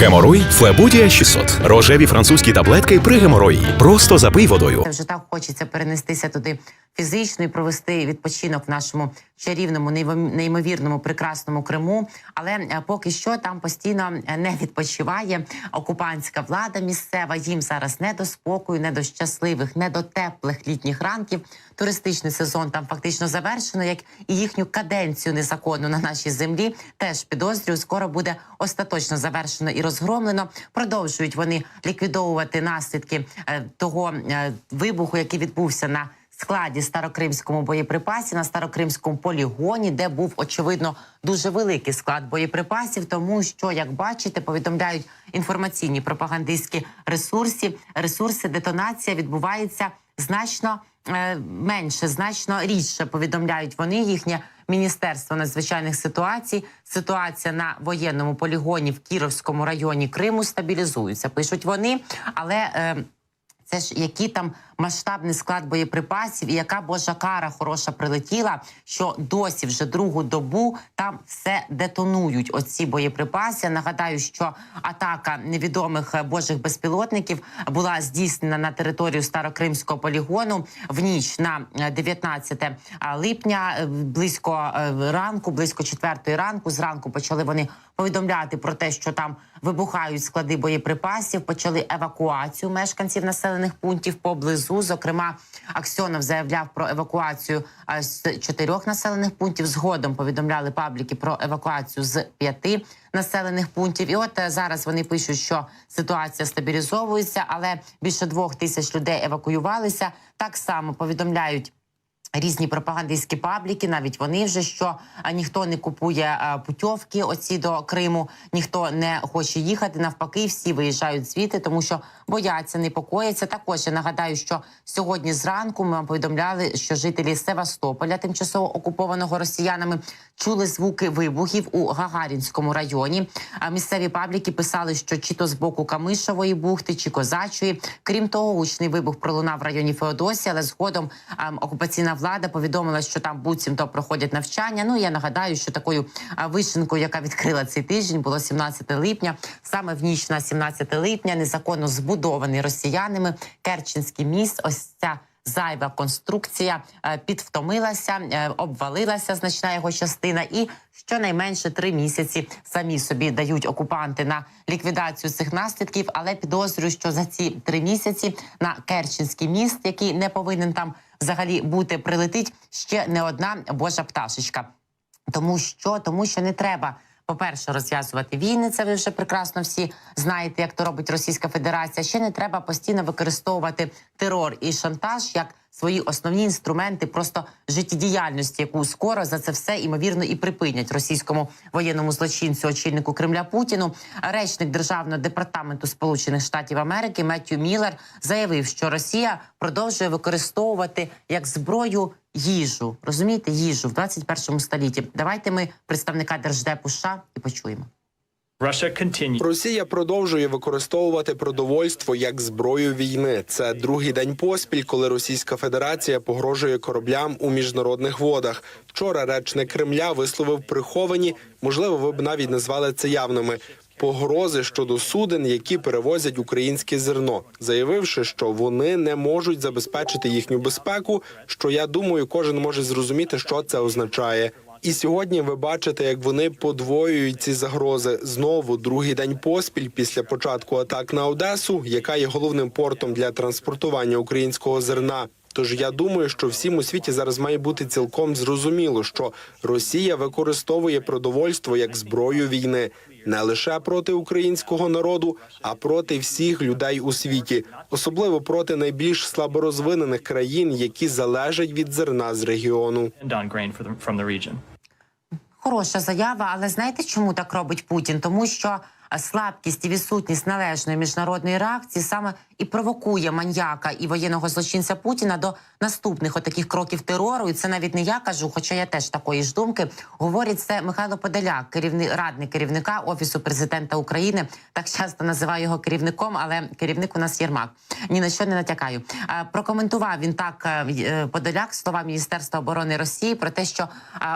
Геморой Флебудія 600. Рожеві французькі таблетки при геморої. Просто запий водою. Вже так хочеться перенестися туди фізично і провести відпочинок в нашому чарівному, неймовірному, прекрасному Криму. Але е, поки що там постійно е, не відпочиває окупантська влада місцева. Їм зараз не до спокою, не до щасливих, не до теплих літніх ранків. Туристичний сезон там фактично завершено, як і їхню каденцію незаконну на нашій землі. Теж підозрюю, скоро буде остаточно завершено і розгромлено. Продовжують вони ліквідовувати наслідки е, того вибуху, який відбувся на складі старокримському боєприпасі на старокримському полігоні, де був очевидно дуже великий склад боєприпасів, тому що, як бачите, повідомляють інформаційні пропагандистські ресурси. Ресурси детонація відбувається значно е, менше, значно рідше. Повідомляють вони їхнє. Міністерство надзвичайних ситуацій ситуація на воєнному полігоні в Кіровському районі Криму стабілізується. Пишуть вони, але е, це ж який там масштабний склад боєприпасів, і яка божа кара хороша прилетіла, що досі вже другу добу там все детонують. Оці боєприпаси. Нагадаю, що атака невідомих е, божих безпілотників була здійснена на територію старокримського полігону в ніч на е, 19 липня, е, близько е, ранку, близько четвертої ранку. Зранку почали вони повідомляти про те, що там вибухають склади боєприпасів. Почали евакуацію мешканців населених пунктів поблизу. Зокрема, Аксьонов заявляв про евакуацію з чотирьох населених пунктів. Згодом повідомляли пабліки про евакуацію з п'яти населених пунктів. І от е, зараз вони пишуть, що ситуація стабілізовується, але більше двох тисяч людей евакуювалися. Так само повідомляють. Різні пропагандистські пабліки, навіть вони вже що а, ніхто не купує путьовки оці до Криму, ніхто не хоче їхати. Навпаки, всі виїжджають звідти, тому що бояться, непокояться. Також я нагадаю, що сьогодні зранку ми вам повідомляли, що жителі Севастополя, тимчасово окупованого росіянами, чули звуки вибухів у Гагарінському районі. А місцеві пабліки писали, що чи то з боку Камишової бухти, чи козачої. Крім того, гучний вибух пролунав в районі Феодосії, але згодом окупаційна влада повідомила, що там буцімто проходять навчання. Ну я нагадаю, що такою вишенкою, яка відкрила цей тиждень, було 17 липня. Саме в ніч на 17 липня незаконно збудований росіянами Керченський міст. Ось ця. Зайва конструкція е, підвтомилася, е, обвалилася значна його частина, і щонайменше три місяці самі собі дають окупанти на ліквідацію цих наслідків. Але підозрюю, що за ці три місяці на Керченський міст, який не повинен там взагалі бути, прилетить ще не одна божа пташечка. Тому що тому, що не треба. По-перше, розв'язувати війни, це ви вже прекрасно всі знаєте, як то робить Російська Федерація. Ще не треба постійно використовувати терор і шантаж як свої основні інструменти просто життєдіяльності, яку скоро за це все імовірно і припинять російському воєнному злочинцю, очільнику Кремля Путіну. Речник державного департаменту Сполучених Штатів Америки Меттю Міллер заявив, що Росія продовжує використовувати як зброю їжу. Розумієте, їжу в 21 столітті. Давайте ми представника держдепу США і почуємо. Росія продовжує використовувати продовольство як зброю війни. Це другий день поспіль, коли Російська Федерація погрожує кораблям у міжнародних водах. Вчора речник Кремля висловив приховані, можливо, ви б навіть назвали це явними. Погрози щодо суден, які перевозять українське зерно, заявивши, що вони не можуть забезпечити їхню безпеку. Що я думаю, кожен може зрозуміти, що це означає. І сьогодні ви бачите, як вони подвоюють ці загрози знову другий день поспіль після початку атак на Одесу, яка є головним портом для транспортування українського зерна. Тож я думаю, що всім у світі зараз має бути цілком зрозуміло, що Росія використовує продовольство як зброю війни не лише проти українського народу, а проти всіх людей у світі, особливо проти найбільш слаборозвинених країн, які залежать від зерна з регіону. Хороша заява, але знаєте, чому так робить Путін? Тому що слабкість і відсутність належної міжнародної реакції саме і провокує маньяка і воєнного злочинця Путіна до наступних отаких кроків терору. І це навіть не я кажу, хоча я теж такої ж думки. Говорить це Михайло Подоляк, керівник радник керівника офісу президента України. Так часто називаю його керівником, але керівник у нас Єрмак. Ні на що не натякаю. Прокоментував він так е, е, Подоляк слова Міністерства оборони Росії про те, що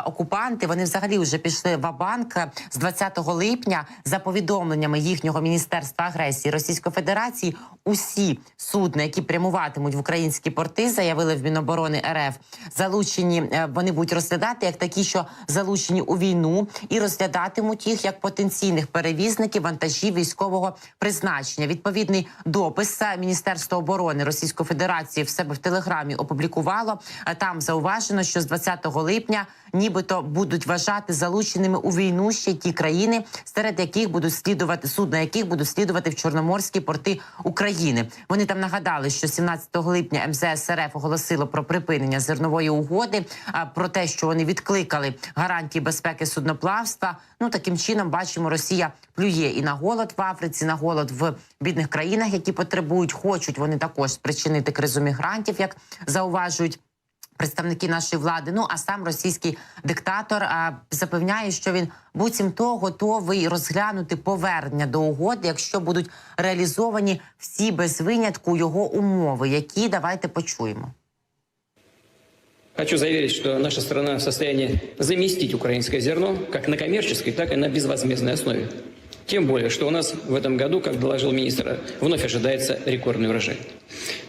окупанти вони взагалі вже пішли в банк з 20 липня за повідомленням повідомленнями їхнього міністерства агресії Російської Федерації, усі судна, які прямуватимуть в українські порти, заявили в Міноборони РФ, залучені е, вони будуть розглядати як такі, що залучені у війну, і розглядатимуть їх як потенційних перевізників вантажів військового призначення. Відповідний допис Міністерства оборони Російської Федерації в себе в телеграмі опублікувало. Е, Там зауважено, що з 20 липня нібито будуть вважати залученими у війну ще ті країни, серед яких будуть слідувати судна, яких будуть слідувати в чорноморські порти України. Вони там нагадали, що 17 липня МЗС РФ оголосило про припинення зернової угоди, а про те, що вони відкликали гарантії безпеки судноплавства. Ну таким чином бачимо, Росія плює і на голод в Африці, на голод в бідних країнах, які потребують, хочуть вони також спричинити кризу мігрантів, як зауважують. Представники нашої влади, ну а сам російський диктатор а, запевняє, що він буцімто готовий розглянути повернення до угоди, якщо будуть реалізовані всі без винятку його умови, які давайте почуємо. Хочу заверить, что наша страна в состоянии заместить украинское зерно как на коммерческой, так и на безвозмездной основе. Тем более, что у нас в этом году, как доложил министр, вновь ожидается рекордный урожай.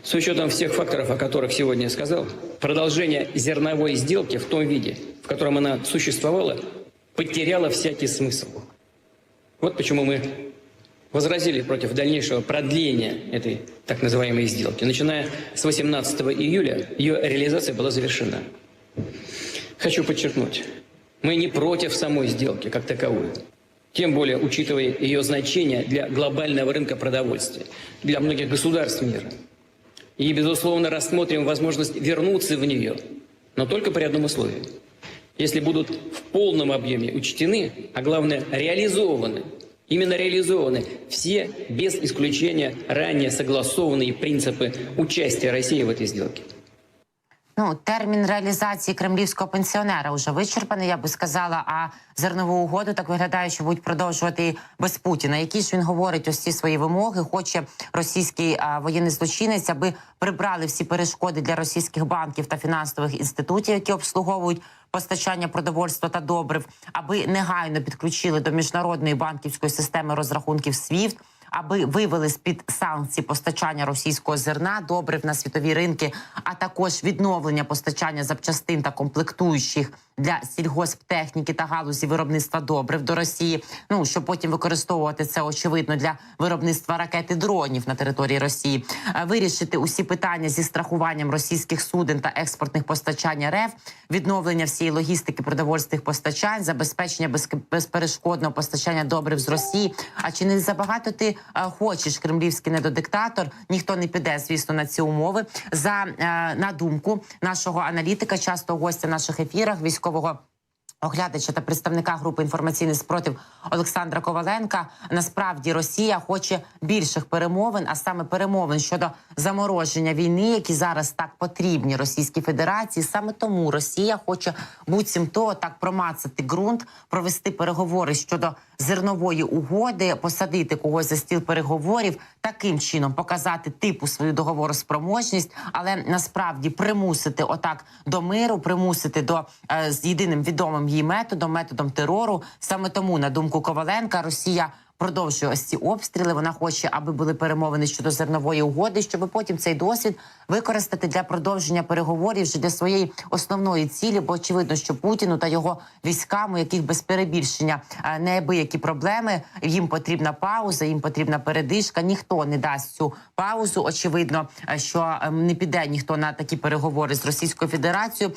С учетом всех факторов, о которых сегодня я сказал, продолжение зерновой сделки в том виде, в котором она существовала, потеряло всякий смысл. Вот почему мы возразили против дальнейшего продления этой так называемой сделки. Начиная с 18 июля ее реализация была завершена. Хочу подчеркнуть, мы не против самой сделки как таковой. Тем более, учитывая ее значение для глобального рынка продовольствия, для многих государств мира. И, безусловно, рассмотрим возможность вернуться в нее, но только при одном условии. Если будут в полном объеме учтены, а главное реализованы, именно реализованы все, без исключения, ранее согласованные принципы участия России в этой сделке. Ну, термін реалізації кремлівського пенсіонера вже вичерпаний, я би сказала. А зернову угоду так виглядає, що будуть продовжувати без Путіна. Які ж він говорить ці свої вимоги? Хоче російський а, воєнний злочинець, аби прибрали всі перешкоди для російських банків та фінансових інститутів, які обслуговують постачання продовольства та добрив, аби негайно підключили до міжнародної банківської системи розрахунків SWIFT, аби вивели з під санкцій постачання російського зерна, добрив на світові ринки, а також відновлення постачання запчастин та комплектуючих для сільгосптехніки та галузі виробництва добрив до Росії. Ну щоб потім використовувати це очевидно для виробництва ракет і дронів на території Росії, Е, вирішити усі питання зі страхуванням російських суден та експортних постачань РФ, відновлення всієї логістики продовольственних постачань, забезпечення безперешкодного постачання добрив з Росії. А чи не забагато ти е, хочеш кремлівський недодиктатор? Ніхто не піде, звісно, на ці умови. За е, на думку нашого аналітика, часто гостя наших ефірах, військового. ก็บพราะว่า Оглядача та представника групи інформаційний спротив Олександра Коваленка насправді Росія хоче більших перемовин, а саме перемовин щодо замороження війни, які зараз так потрібні Російській Федерації. Саме тому Росія хоче буцімто так промацати ґрунт, провести переговори щодо зернової угоди, посадити когось за стіл переговорів, таким чином показати типу свою договороспроможність, але насправді примусити отак до миру, примусити до е, з єдиним відомим її методом, методом терору. Саме тому, на думку Коваленка, Росія. Продовжує ось ці обстріли. Вона хоче, аби були перемовини щодо зернової угоди, щоб потім цей досвід використати для продовження переговорів вже для своєї основної цілі. Бо очевидно, що Путіну та його військам, у яких без перебільшення е, неабиякі проблеми, їм потрібна пауза, їм потрібна передишка. Ніхто не дасть цю паузу. Очевидно, е, що е, не піде ніхто на такі переговори з Російською Федерацією.